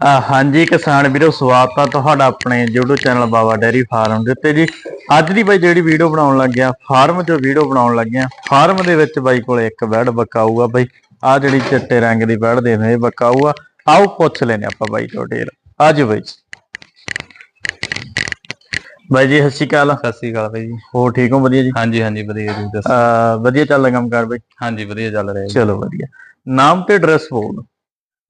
ਹਾਂਜੀ ਕਿਸਾਨ ਵੀਰੋ ਸਵਾਗਤ ਆ ਤੁਹਾਡਾ ਆਪਣੇ YouTube channel Baba dairy farm ਦੇ ਉੱਤੇ ਜੀ। ਅੱਜ ਦੀ ਬਾਈ ਜਿਹੜੀ ਵੀਡੀਓ ਬਣਾਉਣ ਲੱਗਿਆ ਫਾਰਮ 'ਚੋਂ ਵੀਡੀਓ ਬਣਾਉਣ ਲੱਗਿਆ ਫਾਰਮ ਦੇ ਵਿੱਚ ਬਾਈ ਕੋਲੇ ਇੱਕ ਬੈੜ ਬਕਾਊਗਾ ਬਾਈ। ਆ ਜਿਹੜੀ ਚਿੱਟੇ ਰੰਗ ਦੀ ਬੈੜ ਦੇ ਨੇ ਬਕਾਊਆ ਆਓ ਪੁੱਛ ਲੈਨੇ ਆਪਾਂ ਬਾਈ ਤੋਂ ਡੇਰ ਆਜੋ ਬਾਈ ਜੀ। ਬਾਈ ਜੀ ਸਤਿ ਸ਼੍ਰੀ ਅਕਾਲ। ਸਤਿ ਸ੍ਰੀ ਅਕਾਲ ਬਾਈ ਜੀ। ਹੋਰ ਠੀਕ ਹੋ? ਵਧੀਆ ਜੀ? ਹਾਂਜੀ ਹਾਂਜੀ ਵਧੀਆ ਜੀ ਦੱਸੋ ਵਧੀਆ ਚੱਲਦਾ ਕੰਮ ਕਰ ਬਾਈ? ਹਾਂਜੀ ਵਧੀਆ ਚੱਲ ਰਿਹਾ ਚਲੋ ਵਧੀਆ। ਨਾਮ ਤੇ ਐਡਰੈਸ ਬੋਲ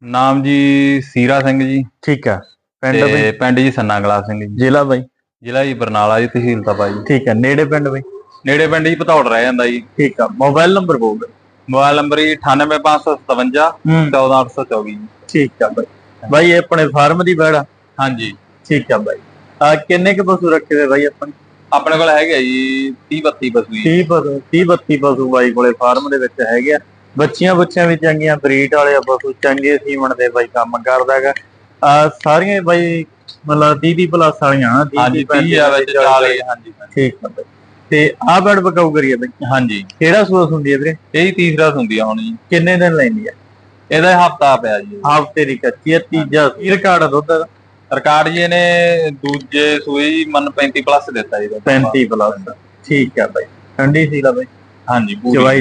ਨਾਮ ਜੀ ਸੀਰਾ ਸਿੰਘ ਜੀ ਠੀਕ ਆ ਪਿੰਡ ਤੇ ਬਾਈ? ਪਿੰਡ ਜੀ ਸੰਨਾ ਗਲਾ ਸਿੰਘ ਜੀ। ਜ਼ਿਲ੍ਹਾ ਬਾਈ? ਜ਼ਿਲ੍ਹਾ ਜੀ ਬਰਨਾਲਾ ਜੀ ਤਹਿਸੀਲ ਤਪਾ ਜੀ। ਠੀਕ ਆ ਨੇੜੇ ਪਿੰਡ ਬਾਈ? ਨੇੜੇ ਪਿੰਡ ਜੀ ਭਤੌੜ ਰਹਿ ਜਾਂਦਾ ਜੀ। ਠੀਕ ਆ। ਮੋਬਾਈਲ ਨੰਬਰ ਬੋਲ। ਮੋਬਾਈਲ ਨੰਬਰ ਜੀ 98557 ਹੂੰ। 14824 ਜੀ। ਠੀਕ ਆ ਬਾਈ। ਬਾਈ ਇਹ ਆਪਣੇ ਫਾਰਮ ਦੀ ਬੈੜ ਆ? ਹਾਂਜੀ। ਠੀਕ ਆ ਬਾਈ। ਆ ਕਿੰਨੇ ਕੁ ਪਸ਼ੂ ਰੱਖੇ ਹੋਏ ਬਾਈ ਆਪਣੇ? ਆਪਣੇ ਕੋਲ ਹੈਗੇ ਜੀ 30 32 ਬਸੂ ਜੀ। 30 ਪਸ਼ੂ 30 32 ਪਸ਼ੂ ਬਾਈ ਕੋਲੇ ਫਾਰਮ ਦੇ ਵਿੱਚ ਹੈਗੇ ਆ। ਬੱਚੀਆਂ ਬੱਚਿਆਂ ਵੀ ਚੰਗੀਆਂ ਬਰੀਡ ਵਾਲੇ ਆ ਪਸ਼ੂ ਚੰਗੇ ਸੀਮਣ ਦੇ ਬਾਈ ਕੰਮ ਕਰਦਾ ਹੈਗਾ ਆ ਸਾਰੀਆਂ ਬਾਈ ਮਤਲਬ 30 30 ਪਲੱਸ ਵਾਲੀਆਂ ਹਨਾ, 30 ਹਾਂਜੀ 30 35 ਆ ਵਿੱਚ 40 ਹਾਂਜੀ ਠੀਕ ਬਾਈ। ਤੇ ਆ ਬੈੜ ਬਕਾਊ ਕਰੀਏ ਬਾਈ। ਹਾਂਜੀ। ਕਿਹੜਾ ਸੂਸ ਹੁੰਦੀ ਹੈ ਵੀਰੇ? ਇਹ ਹੀ ਤੀਸਰਾ ਹੁੰਦੀ ਆ ਹੁਣ ਜੀ। ਕਿੰਨੇ ਦਿਨ ਲੈਂਦੀ ਆ? ਇਹਦਾ ਹਫਤਾ ਪਿਆ ਜੀ। ਹਫ਼ਤੇ ਦੀ ਕੱਚੀ ਆ ਤੀਜਾ ਕੀ ਰਿਕਾਰਡ ਦੁੱਧ ਦਾ? ਰਿਕਾਰਡ ਜੀ ਇਹਨੇ ਦੂਜੇ ਸੂਈ ਮਨ 35 ਪਲੱਸ ਦਿੱਤਾ ਜੀ ਇਹਦਾ। 35 ਪਲੱਸ ਠੀਕ ਆ ਬਾਈ। ਠੰਡੀ ਸੀ ਲਾ ਬਾਈ। ਹਾਂਜੀ ਪੂਰੀ। ਚਵਾਈ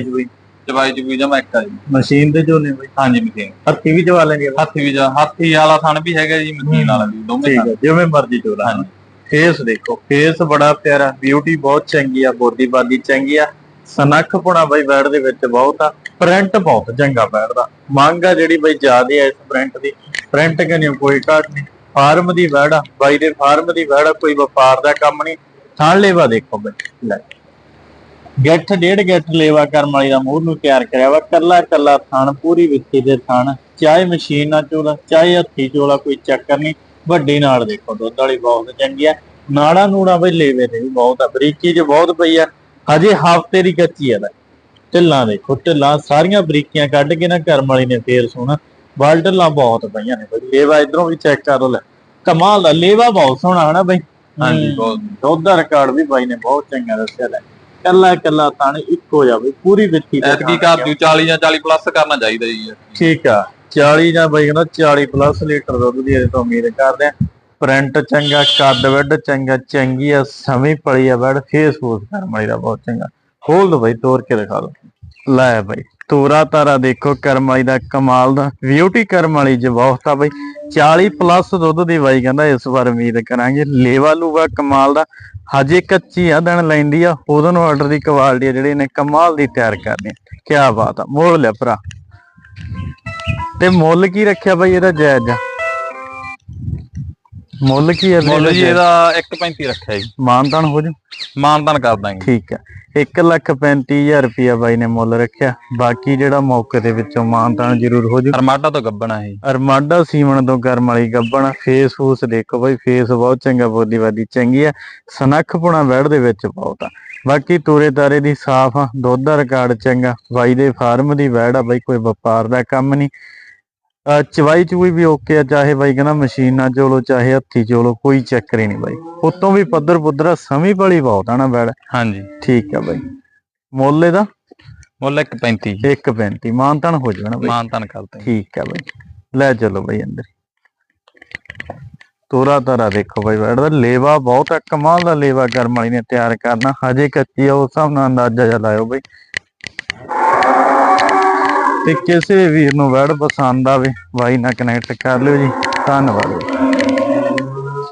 ਚਵਾਈ ਚੁਈ ਜਮਾ ਇੱਕ ਆ ਜੀ। ਮਸ਼ੀਨ ਦੇ ਜੋ ਨੇ ਬਾਈ। ਹਾਂਜੀ ਮਸ਼ੀਨ। ਹੱਥੀ ਵੀ ਆ ਬਾਈ। ਹਾਥੀ ਵੀ ਜਾ ਹਾਥੀ ਵਾਲਾ ਥਣ ਵੀ ਹੈਗਾ ਜੀ ਮਸ਼ੀਨ ਵਾਲਾ ਵੀ ਦੋਵੇਂ ਠੀਕ ਥਣ। ਹੈ ਜਿਵੇਂ ਮਰਜ਼ੀ ਚੋਲਾ ਹਾਂਜੀ। ਫੇਸ ਦੇਖੋ ਫੇਸ ਬੜਾ ਪਿਆਰਾ ਬਿਊਟੀ ਬਹੁਤ ਚੰਗੀ ਆ ਬੋਡੀ ਬਾਦੀ ਚੰਗੀ ਆ। ਸਨੱਖ ਪੁਣਾ ਬਾਈ ਬੈਡ ਦੇ ਵਿੱਚ ਬਹੁਤ ਆ ਪ੍ਰਿੰਟ ਬਹੁਤ ਚੰਗਾ ਬੈਡ ਦਾ। ਮੰਗ ਆ ਜਿਹੜੀ ਬਾਈ ਜ਼ਿਆਦੇ ਆ ਇਸ ਪ੍ਰਿੰਟ ਦੀ। ਪ੍ਰਿੰਟ ਕਨੇ ਕੋਈ ਘਾਟ ਨਹੀਂ। ਫਾਰਮ ਦੀ ਬੈਡ ਆ ਬਾਈ ਦੇ ਫਾਰਮ ਦੀ ਬੈਡ ਆ ਕੋਈ ਵਪਾਰ ਦਾ ਕੰਮ ਨਹੀਂ। ਥਾਂ ਲੇਵਾ ਦੇਖੋ ਬਾਈ। ਲੈ। ਗਿੱਠ ਡੇਢ ਗਿੱਠ ਲੇਵਾ ਕਰਮ ਵਾਲੀ ਦਾ ਮੂੰਹ ਨੂੰ ਤਿਆਰ ਕਰਿਆ ਵਾ। ਕੱਲਾ ਕੱਲਾ ਥਣ ਪੂਰੀ ਵਿੱਥੀ ਦੇ ਥਣ। ਚਾਹੇ ਮਸ਼ੀਨ ਨਾਲ ਚੋਲਾ ਚਾਹੇ ਹੱਥੀ ਚੋਲਾ ਕੋਈ ਚੱਕਰ ਨਹੀਂ। ਵੱਡੀ ਨਾਲ ਦੇਖੋ ਦੁੱਧ ਵਾਲੀ ਬਹੁਤ ਚੰਗੀ ਆ। ਨਾੜਾ ਨੂੜਾ ਬਈ ਲੇਵੇ ਵੀ ਬਹੁਤ ਆ। ਬਰੀਕੀ 'ਚ ਬਹੁਤ ਪਈ ਆ। ਹਜੇ ਹਫ਼ਤੇ ਦੀ ਕੱਚੀ ਆ ਲੈ। ਢਿੱਲਾਂ ਦੇਖੋ ਢਿੱਲਾਂ ਸਾਰੀਆਂ ਬਰੀਕੀਆਂ ਕੱਢ ਕੇ ਨਾ ਕਰਮ ਵਾਲੀ ਨੇ ਫੇਰ ਸੋਹਣਾ ਬਾਲ ਢਿੱਲਾਂ ਬਹੁਤ ਪਈਆਂ ਨੇ ਬਈ। ਲੇਵਾ ਇਧਰੋਂ ਵੀ ਚੈੱਕ ਕਰ ਲੈ। ਕਮਾਲ ਦਾ। ਲੇਵਾ ਬਹੁਤ ਸੋਹਣਾ ਹਨਾ ਬਈ? ਹਾਂਜੀ ਬਹੁਤ। ਦੁੱਧ ਦਾ ਰਿਕਾਰਡ ਵੀ ਬਾਈ ਨੇ ਬਹੁਤ ਚੰਗਾ ਦੱਸਿਆ ਲੈ। ਕੱਲਾ ਕੱਲਾ ਥਣ ਇੱਕੋ ਜਾ ਬਈ ਪੂਰੀ ਵਿੱਥੀ ਤੇ ਐਤਕੀ ਘਰ ਦੀ 40 ਜਾਂ 40 ਪਲੱਸ ਕਰਨਾ ਚਾਹੀਦਾ ਜੀ। ਠੀਕ ਆ 40 ਜਾਂ ਬਾਈ ਕਹਿੰਦਾ 40 ਪਲੱਸ ਲੀਟਰ ਦੁੱਧ ਦੀ ਤੋਂ ਉਮੀਦ ਕਰਦੇ ਆ ਪ੍ਰਿੰਟ ਚੰਗਾ ਕੱਦ ਵੱਡ ਚੰਗਾ ਚੰਗੀ ਆ ਸਮੀ ਪੜੀ ਆ ਬੈਡ ਫੇਸ ਫੂਸ ਕਰ ਮਾਰੀ ਦਾ ਬਹੁਤ ਚੰਗਾ। ਖੋਲ ਦੋ ਬਾਈ ਤੋੜ ਕੇ ਦਿਖਾ ਦੋ। ਲੈ ਬਾਈ ਤੋਰਾ ਤਾਰਾ ਦੇਖੋ ਕਰਮ ਵਾਲੀ ਦਾ ਕਮਾਲ ਦਾ ਬਿਊਟੀ ਕਰਮ ਵਾਲੀ ਚ ਬਹੁਤ ਆ ਬਾਈ। 40 ਪਲੱਸ ਦੁੱਧ ਦੀ ਬਾਈ ਕਹਿੰਦਾ ਇਸ ਵਾਰ ਉਮੀਦ ਕਰਾਂਗੇ। ਲੇਵਾ ਲੂਗਾ ਕਮਾਲ ਦਾ ਹਜੇ ਕੱਚੀ ਆ ਦਿਨ ਲੈਂਦੀ ਆ ਉਦੋਂ ਨੂੰ ਆਰਡਰ ਦੀ ਕੁਆਲਿਟੀ ਆ ਜਿਹੜੀ ਨੇ ਕਮਾਲ ਦੀ ਤਿਆਰ ਕਰਨੀ ਕੀ ਬਾਤ ਆ ਮੋੜ ਲਿਆ ਭਰਾ। ਤੇ ਮੁੱਲ ਕੀ ਰੱਖਿਆ ਬਾਈ ਇਹਦਾ ਜਾਇਜ਼? ਆ ਮੁੱਲ ਕੀ ਹੈ ਮੁੱਲ ਜੀ ਇਹਦਾ ਇਹਦਾ 1.35 ਰੱਖਿਆ ਜੀ। ਮਾਨਤਾਨ ਹੋ ਜੂ? ਮਾਨਤਾਨ ਕਰ ਦਾਂਗੇ। ਠੀਕ ਆ। 1 ਲੱਖ 35000 ਰੁਪਇਆ ਬਾਈ ਨੇ ਮੁੱਲ ਰੱਖਿਆ। ਬਾਕੀ ਜਿਹੜਾ ਮੌਕੇ ਦੇ ਵਿੱਚੋਂ ਮਾਨਤਾਨ ਜ਼ਰੂਰ ਹੋ ਜੂ। ਅਰਮਾਡਾ ਤੋਂ ਗੱਬਣਾ ਹੈ ਅਰਮਾਡਾ ਸੀਮਣ ਤੋਂ ਕਰਮ ਵਾਲੀ ਗੱਬਣ। ਫੇਸ ਫੂਸ ਦੇਖੋ ਬਾਈ ਫੇਸ ਬਹੁਤ ਚੰਗਾ ਬੋਲੀ ਬਾਦੀ ਚੰਗੀ ਆ। ਸਨੱਖ ਪੁਣਾ ਬੈੜ ਦੇ ਵਿੱਚ ਬਹੁਤ ਆ। ਬਾਕੀ ਤੂਰੇ ਤਾਰੇ ਦੀ ਸਾਫ਼ ਆ ਦੁੱਧ ਦਾ ਰਿਕਾਰਡ ਚੰਗਾ। ਬਾਈ ਦੇ ਫਾਰਮ ਦੀ ਬੈੜ ਆ ਬਾਈ ਕੋਈ ਵਪਾਰ ਦਾ ਕੰਮ ਨਹੀਂ। ਚਵਾਈ ਚੂਈ ਵੀ ਓਕੇ ਆ ਚਾਹੇ ਬਾਈ ਕਹਿੰਦਾ ਮਸ਼ੀਨ ਨਾਲ ਚੋਲੋ ਚਾਹੇ ਹੱਥੀ ਚੋਲੋ ਕੋਈ ਚੱਕਰ ਹੀ ਨਹੀਂ ਬਾਈ। ਉਤੋਂ ਵੀ ਪੱਧਰ ਪੁੱਧਰਾ ਸਮੀ ਭਲੀ ਬਹੁਤ ਆ ਨਾ ਬੈੜ ਹਾਂਜੀ। ਠੀਕ ਆ ਬਾਈ। ਮੁੱਲ ਇਹਦਾ? ਮੁੱਲ 1.35 1.35 ਮਾਨਤਨ ਹੋ ਜਾਣਾ ਬਾਈ। ਮਾਨਤਾਨ ਕਰ ਦਾਂਗੇ ਠੀਕ ਹੈ ਬਾਈ। ਲੈ ਚਲੋ ਬਾਈ ਅੰਦਰ। ਤੋਰਾ ਤਾਰਾ ਦੇਖੋ ਬਾਈ ਬੈਠ ਦਾ ਲੇਵਾ ਬਹੁਤ ਹੈ ਕਮਾਲ ਦਾ ਲੇਵਾ ਕਰਮ ਵਾਲੀ ਨੇ ਤਿਆਰ ਕਰਨਾ। ਹਜੇ ਕੱਚੀ ਆ ਉਸ ਹਿਸਾਬ ਨਾਲ ਅੰਦਾਜ਼ਾ ਲਾਇਓ ਬਾਈ। ਤੇ ਕਿਸੇ ਵੀਰ ਨੂੰ ਵੈੜ ਪਸੰਦ ਆਵੇ, ਬਾਈ ਨਾਲ ਕਨੈਕਟ ਕਰ ਲਿਓ ਜੀ। ਧੰਨਵਾਦ। ਜੀ